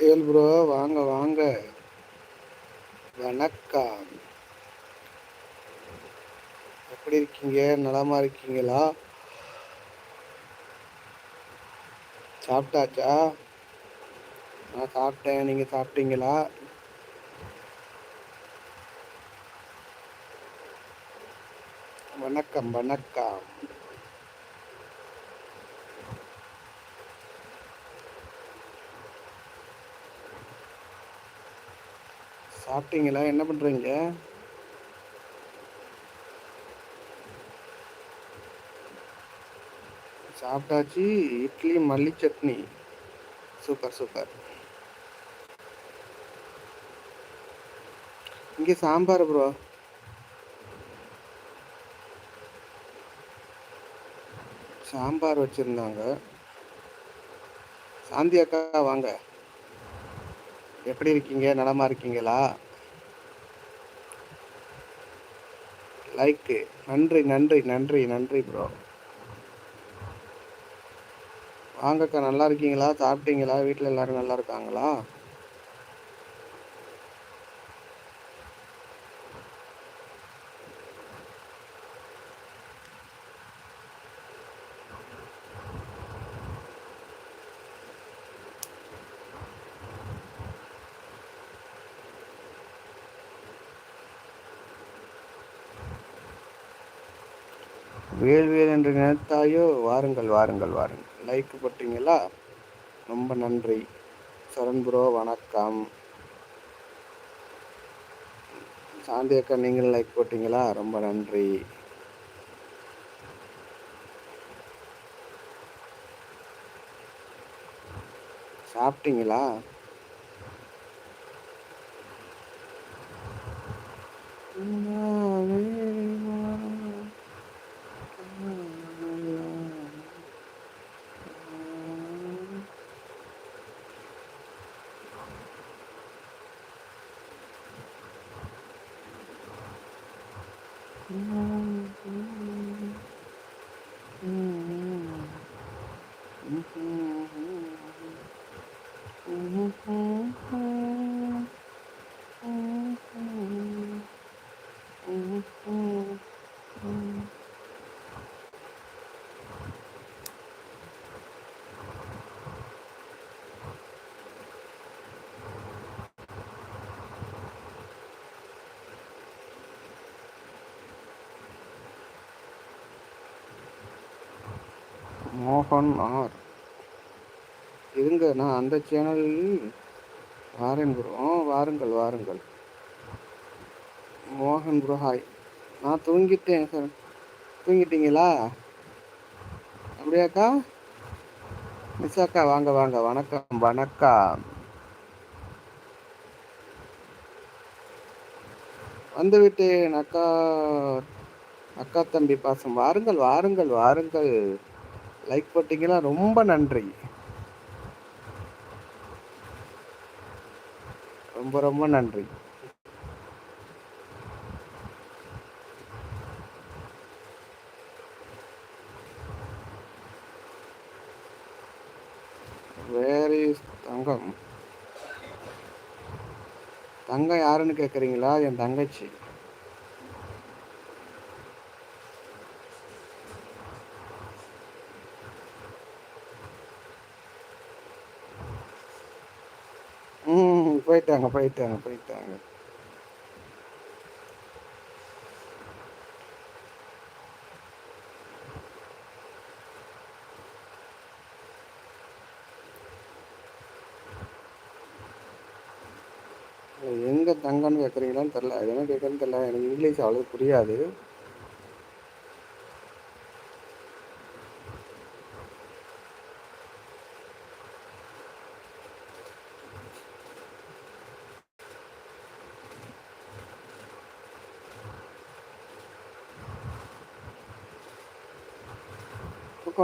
ஏல் ப்ரோ வாங்க வாங்க. வணக்கம். எப்படி இருக்கீங்க? நலமா இருக்கீங்களா? சாப்பிட்டாச்சா? நான் சாப்பிட்டேன். நீங்க சாப்பிட்டீங்களா? வணக்கம் வணக்கம். சாப்பிட்டீங்களா? என்ன பண்ணுறீங்க சாப்பிட்டாச்சு. இட்லி மல்லி சட்னி. Super super. இங்கே சாம்பார் ப்ரோ சாம்பார் வச்சுருந்தாங்க. சாந்தி அக்கா வாங்க. எப்படி இருக்கீங்க? நலமாக இருக்கீங்களா? லைக்கு நன்றி நன்றி நன்றி நன்றி ப்ரோ வாங்கக்கா நல்லா இருக்கீங்களா? சாப்பிட்டீங்களா? வீட்டில் எல்லாரும் நல்லா இருக்காங்களா? வேல்வேல் என்று நினைத்தாயோ வாருங்கள் வாருங்கள் வாருங்கள். லைக் போட்டீங்களா? ரொம்ப நன்றி. சரண் ப்ரோ வணக்கம். சாந்தி அக்கா நீங்கள் லைக் போட்டீங்களா? ரொம்ப நன்றி. சாப்பிட்டீங்களா? 嗯。மோகன் ஆர் இருங்க நான் அந்த சேனலில் வாரேன் ப்ரோ ஆ வாருங்கள் வாருங்கள். மோகன் ப்ரோ ஹாய் நான் தூங்கிட்டேன் சார் தூங்கிட்டீங்களா? அப்படியாக்கா? மிஸ் அக்கா வாங்க வாங்க. வணக்கம் வணக்கம். வந்துவிட்டேன் அக்கா. அக்கா தம்பி பாசம். வாருங்கள் வாருங்கள் வாருங்கள். லைக் போட்டிங்கன்னா ரொம்ப நன்றி. ரொம்ப ரொம்ப நன்றி. வேர் இஸ் தங்கம். தங்கம் யாருன்னு கேட்குறீங்களா என் தங்கச்சி ம் போயிட்டாங்க போயிட்டாங்க போயிட்டாங்க. எங்க தங்கன்னு கேட்குறீங்களான்னு தெரில அது என்ன கேட்குறேன்னு தெரில எனக்கு இங்கிலீஷ் அவ்வளோ புரியாது.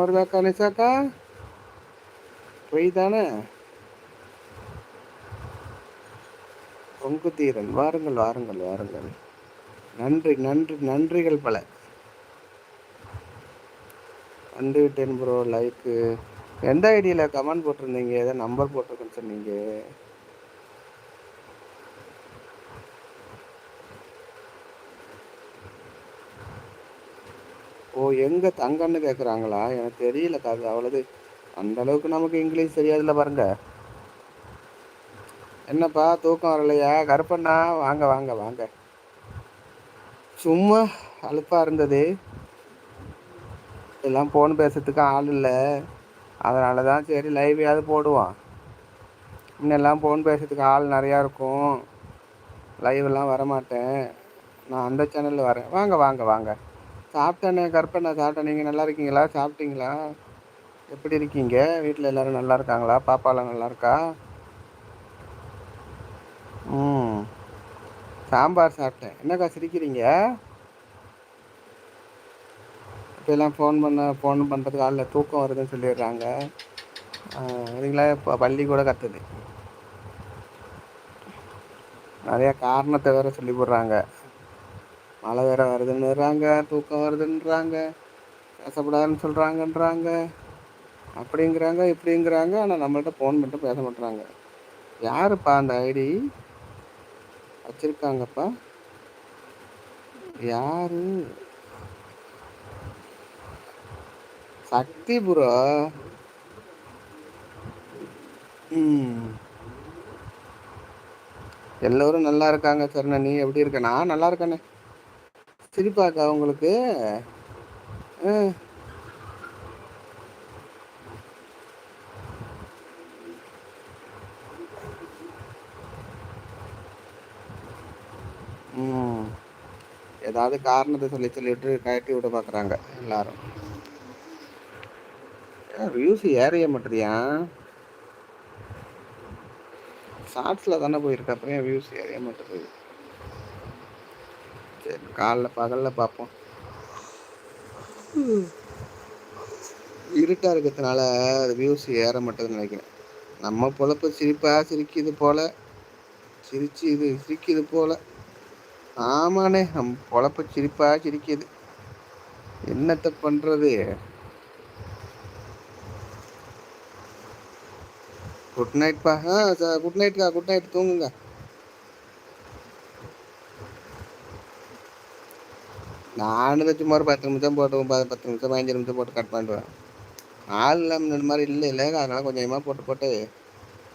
தூக்கம் கணேசாக்கா பொய் தானே பொங்கு தீரன் வாருங்கள் வாருங்கள் வாருங்கள் நன்றி நன்றி நன்றிகள் பல வந்து விட்டேன் ப்ரோ லைக்கு எந்த ஐடியில் கமெண்ட் போட்டிருந்தீங்க ஏதோ நம்பர் போட்டிருக்குன்னு சொன்னீங்க. எங்கே தங்கன்னு கேட்குறாங்களா எனக்கு தெரியல காது அவ்வளவு அந்த அளவுக்கு நமக்கு இங்கிலீஷ் தெரியாதுல்ல பாருங்க. என்னப்பா தூக்கம் வரலையா? கருப்பண்ணா வாங்க வாங்க வாங்க. சும்மா அழுப்பாக இருந்தது. எல்லாம் ஃபோன் பேசுறதுக்கு ஆள் இல்லை. அதனால தான் சரி லைவையாவது போடுவோம். முன்னெல்லாம் ஃபோன் பேசுறதுக்கு ஆள் நிறையா இருக்கும். லைவ்லாம் வரமாட்டேன். நான் அந்த சேனலில் வரேன். வாங்க வாங்க வாங்க. சாப்பிட்டேனே கற்பனை சாப்பிட்டேன். நீங்கள் நல்லா இருக்கீங்களா? சாப்பிட்டீங்களா? எப்படி இருக்கீங்க? வீட்டில் எல்லோரும் நல்லா இருக்காங்களா? பாப்பாலாம் நல்லா இருக்கா? ம். சாம்பார் சாப்பிட்டேன். என்னக்கா சிரிக்கிறீங்க? இப்போலாம் ஃபோன் பண்ண ஃபோன் பண்ணுறதுக்கு ஆளில் தூக்கம் வருதுன்னு சொல்லிடுறாங்க. அதுங்களா இப்போ பள்ளி கூட கற்றுது நிறையா காரணத்தை வேறு சொல்லி போடுறாங்க மழை வேற வருதுன்னுறாங்க தூக்கம் வருதுன்றாங்க பேசப்படாதுன்னு சொல்கிறாங்கன்றாங்க அப்படிங்கிறாங்க இப்படிங்கிறாங்க. ஆனால் நம்மள்ட்ட ஃபோன் மட்டும் பேச மாட்டுறாங்க யாருப்பா அந்த ஐடி? வச்சுருக்காங்கப்பா. யாரு? சக்தி புரோ எல்லோரும் நல்லா இருக்காங்க சரண நீ எப்படி இருக்க? நான் நல்லா இருக்கேனே. சிரிப்பாக்கா உங்களுக்கு? ஏதாவது காரணத்தை சொல்லி சொல்லிட்டு கட்டி விட பார்க்குறாங்க எல்லாரும். வியூஸ் ஏறைய மாட்டியா ஷார்ட்ஸில் தானே போயிருக்க அப்புறம் ஏன் வியூஸ் ஏறைய மாட்டேது சரி காலைல பகலில் பார்ப்போம் இருட்டாக இருக்கிறதுனால அது வியூஸ் ஏற மாட்டேதுன்னு நினைக்கிறேன். நம்ம பொழப்பு சிரிப்பாக சிரிக்குது போல். சிரிச்சு இது சிரிக்குது போல். ஆமாண்ணே நம் பொழப்பு சிரிப்பாக சிரிக்குது. என்னத்தை பண்ணுறது குட் நைட்ப்பா ஆ குட் நைட்க்கா குட் நைட் தூங்குங்க. நானும் சும்மா ஒரு பத்து நிமிஷம் போட்டு பத்து நிமிஷம் பதினஞ்சு நிமிஷம் போட்டு கட் பண்ணுவேன் ஆள் இல்லாமல் இந்த மாதிரி இல்லை இல்லை அதனால் கொஞ்சமாக போட்டு போட்டு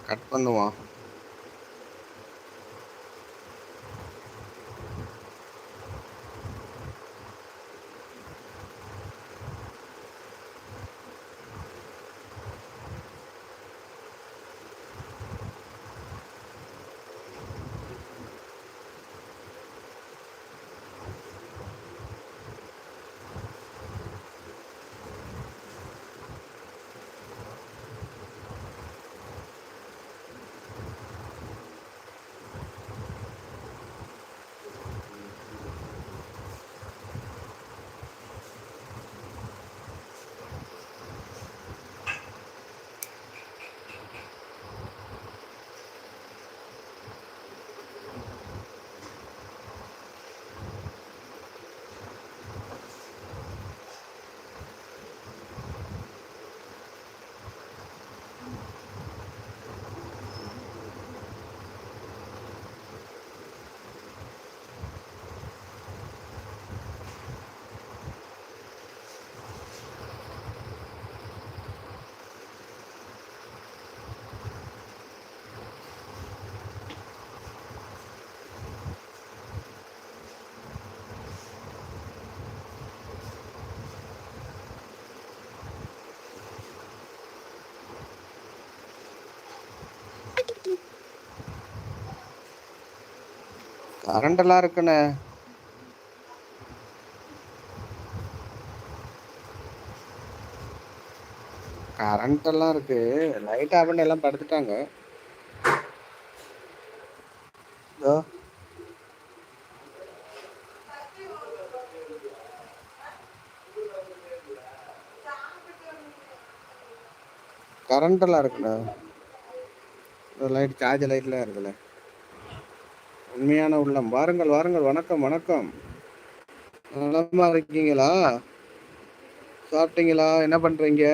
கட் பண்ணுவோம். கரண்டெல்லாம் இருக்குண்ணே. கரண்ட் எல்லாம் இருக்கு. லைட் ஆஃப் பண்ணி எல்லாம் படுத்துட்டாங்க. கரண்ட் எல்லாம் இருக்குண்ணா. லைட் சார்ஜ் லைட்லாம் இருக்குல்ல உண்மையான உள்ளம். வாருங்கள் வாருங்கள். வணக்கம் வணக்கம். நலமா இருக்கீங்களா? சாப்பிட்டீங்களா? என்ன பண்ணுறீங்க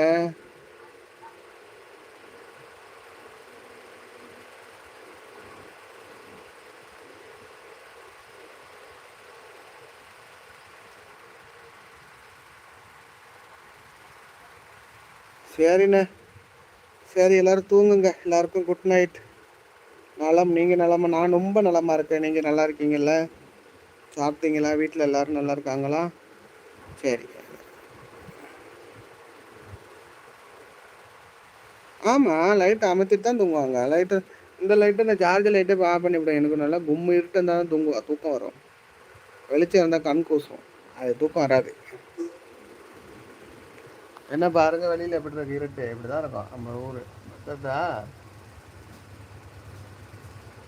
சரிண்ணே. சரி எல்லாரும் தூங்குங்க. எல்லாருக்கும் குட் நைட் நலம் நீங்கள் நலமா? நான் ரொம்ப நலமாக இருக்கேன். நீங்கள் நல்லா இருக்கீங்கல்ல? சாப்பிட்டீங்களா? வீட்டில் எல்லோரும் நல்லா இருக்காங்களா? சரி. ஆமாம் லைட்டை அமர்த்திட்டு தான் தூங்குவாங்க. லைட்டு இந்த லைட்டை இந்த சார்ஜர் லைட்டை ஆஃப் பண்ணிவிடுவேன் எனக்கு நல்லா கும்மு இருட்டு இருந்தால் தான் தூக்கம் வரும். வெளிச்சம் இருந்தால் கண் கூசும். அது தூக்கம் வராது. என்ன பாருங்க வெளியில் எப்படி இருக்கு? இருட்டு. இப்படி தான் இருக்கும். நம்ம ஊர். மற்றதா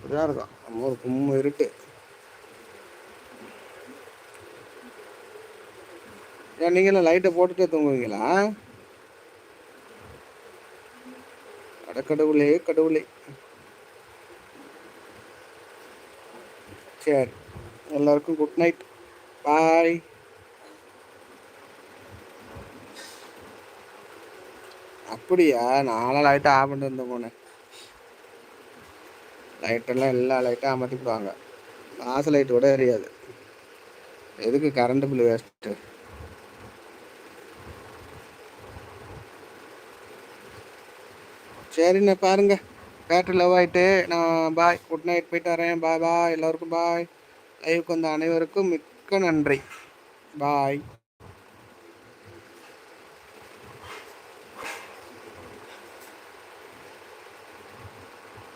இப்படி தான் இருக்கும். நம்ம ஒரு கும்மு இருட்டு ஏன் நீங்களும் லைட்டை போட்டுட்டே தூங்குவீங்களா? அட கடவுளே கடவுளே. சரி எல்லாருக்கும் குட் நைட் பாய் அப்படியா? நானும் லைட்டை ஆஃப் பண்ணிட்டு இருந்தேன் போனேன் லைட்டெல்லாம் எல்லா லைட்டாக அமர்த்திவிடுவாங்க மாசு லைட்டு கூட எரியாது. எதுக்கு கரண்ட் பில் வேஸ்ட்டு சரிண்ணே பாருங்க. பேட்டரி லவ் ஆகிட்டு நான் பாய் குட் நைட் போயிட்டு வரேன். பாய் பாய் எல்லோருக்கும் பாய் லைவுக்கு வந்த அனைவருக்கும் மிக்க நன்றி. பாய்